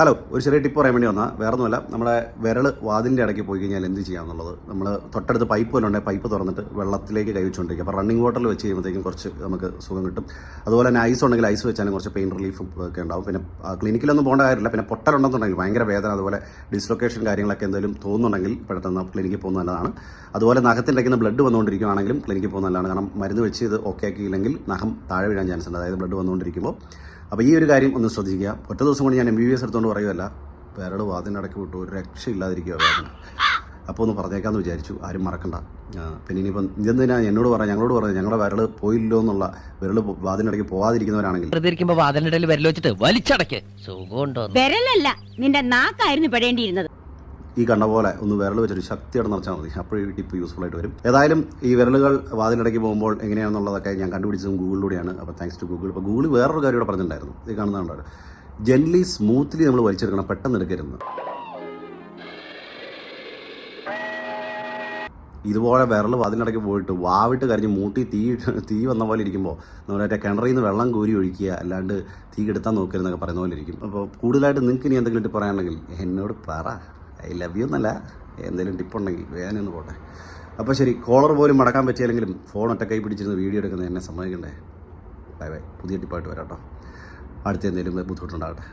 Hello ഒരു ചെറിയ tip പറയാൻ വേണ്ടി വന്നാൽ വേറെ ഒന്നുമല്ല നമ്മുടെ വിരൽ വാതിലിന്റെ ഇടയ്ക്ക് പോയി കഴിഞ്ഞാൽ എന്ത് ചെയ്യാമെന്നുള്ളത് നമ്മൾ തൊട്ടടുത്ത് പൈപ്പ് പോലെ ഉണ്ടെങ്കിൽ പൈപ്പ് തുറന്നിട്ട് വെള്ളത്തിലേക്ക് കൈവച്ചുകൊണ്ടിരിക്കുക അപ്പോൾ റണ്ണിങ് വാട്ടറിൽ വെച്ച് കഴിയുമ്പോഴത്തേക്കും കുറച്ച് നമുക്ക് സുഖം കിട്ടും. അതുപോലെ തന്നെ ഐസ് ഉണ്ടെങ്കിൽ ഐസ് വെച്ചാലും കുറച്ച് പെയിൻ റിലീഫും ഒക്കെ ഉണ്ടാവും. പിന്നെ ക്ലിനിക്കിലൊന്നും പോകേണ്ട കാര്യമില്ല. പിന്നെ പൊട്ടലുണ്ടെന്നുണ്ടെങ്കിൽ ഭയങ്കര വേദന അതുപോലെ ഡിസ്ലൊക്കേഷൻ കാര്യങ്ങളൊക്കെ എന്തെങ്കിലും തോന്നുന്നുണ്ടെങ്കിൽ പെട്ടെന്ന് ക്ലിനിക്കിൽ പോകുന്ന നല്ലതാണ്. അതുപോലെ നഖത്തിന്റെ ബ്ലഡ് വന്നുകൊണ്ടിരിക്കുകയാണെങ്കിലും ക്ലിനിക്കിൽ പോകുന്ന നല്ലതാണ്. കാരണം മരുന്ന് വെച്ച് ഇത് ഓക്കെ ആക്കിയില്ലെങ്കിൽ നഖം താഴെ വീഴാൻ ചാൻസ് ഉണ്ട്. അതായത് ബ്ലഡ് വന്നുകൊണ്ടിരിക്കുമ്പോൾ അപ്പോൾ ഈ ഒരു കാര്യം ഒന്ന് ശ്രദ്ധിക്കുക. ഒറ്റ ദിവസം കൊണ്ട് ഞാൻ എം ബി ബി എസ് എടുത്തുകൊണ്ട് പറയുമല്ല പേരട് വാതിനടക്ക് വിട്ടു ഒരു രക്ഷയില്ലാതിരിക്കുക വേദന അപ്പോൾ ഒന്ന് പറഞ്ഞേക്കാമെന്ന് വിചാരിച്ചു ആരും മറക്കണ്ട. പിന്നെ ഇനിയിപ്പം ഇതെന്തിനാ എന്നോട് പറയാം ഞങ്ങളോട് പറയാം ഞങ്ങളുടെ വിരൽ പോയില്ലോ എന്നുള്ള വിരൽ വാതിനടയ്ക്ക് പോവാതിരിക്കുന്നവരാണെങ്കിൽ. വെറുതെ വാതിലിടയിൽ വിരൽ വെച്ചിട്ട് വലിച്ചടക്ക്. സുഖമുണ്ടോ? വിരലല്ല നിന്റെ നാക്കായിരുന്നു പെടേണ്ടിയിരുന്നത്. ഈ കണ്ട പോലെ ഒന്ന് വിരൽ വെച്ചൊരു ശക്തിയോടെ നിറച്ചാൽ മതി. അപ്പോൾ ഈ ടിപ്പ് യൂസ്ഫുൾ ആയിട്ട് വരും. ഏതായാലും ഈ വിരലുകൾ വാതിലിടയ്ക്ക് പോകുമ്പോൾ എങ്ങനെയാണെന്നുള്ളതൊക്കെ ഞാൻ കണ്ടുപിടിച്ചതും ഗൂഗിളിലൂടെയാണ്. അപ്പോൾ താങ്ക്സ് ടു ഗൂഗിൾ അപ്പോൾ ഗൂഗിൾ വേറൊരു കാര്യം ഇവിടെ പറഞ്ഞിട്ടുണ്ടായിരുന്നു. ഇത് കാണുന്നതുകൊണ്ടാണ്. ജെൻലി സ്മൂത്ത്ലി നമ്മൾ വലിച്ചെടുക്കണം. പെട്ടെന്ന് എടുക്കരുത്. ഇതുപോലെ വിരൽ വാതിലിടയ്ക്ക് പോയിട്ട് വാവിട്ട് കരിഞ്ഞ് മൂട്ടി തീ തീ വന്ന പോലെ ഇരിക്കുമ്പോൾ നമ്മളെ കിണറിൽ നിന്ന് വെള്ളം കോരി ഒഴിക്കുക അല്ലാണ്ട് തീ കെടുത്താൻ നോക്കരുതെന്നൊക്കെ പറയുന്ന പോലെ ഇരിക്കും. അപ്പോൾ കൂടുതലായിട്ട് നിങ്ങൾക്ക് ഇനി എന്തെങ്കിലും ഇട്ട് പറയാനുണ്ടെങ്കിൽ എന്നോട് പറ. ഐ ലവ് യു എന്നല്ല എന്തെങ്കിലും ടിപ്പ് ഉണ്ടെങ്കിൽ വേദന ഒന്ന് പോട്ടെ. അപ്പോൾ ശരി കോളർ പോലും മടക്കാൻ പറ്റിയില്ലെങ്കിലും ഫോൺ ഒറ്റ കൈ പിടിച്ചിരുന്ന് വീഡിയോ എടുക്കുന്നത് എന്നെ സമ്മതിക്കണ്ടേ? Bye bye. പുതിയ ടിപ്പായിട്ട് വരാം കേട്ടോ അടുത്ത എന്തെങ്കിലും ബുദ്ധിമുട്ടുണ്ടാകട്ടെ.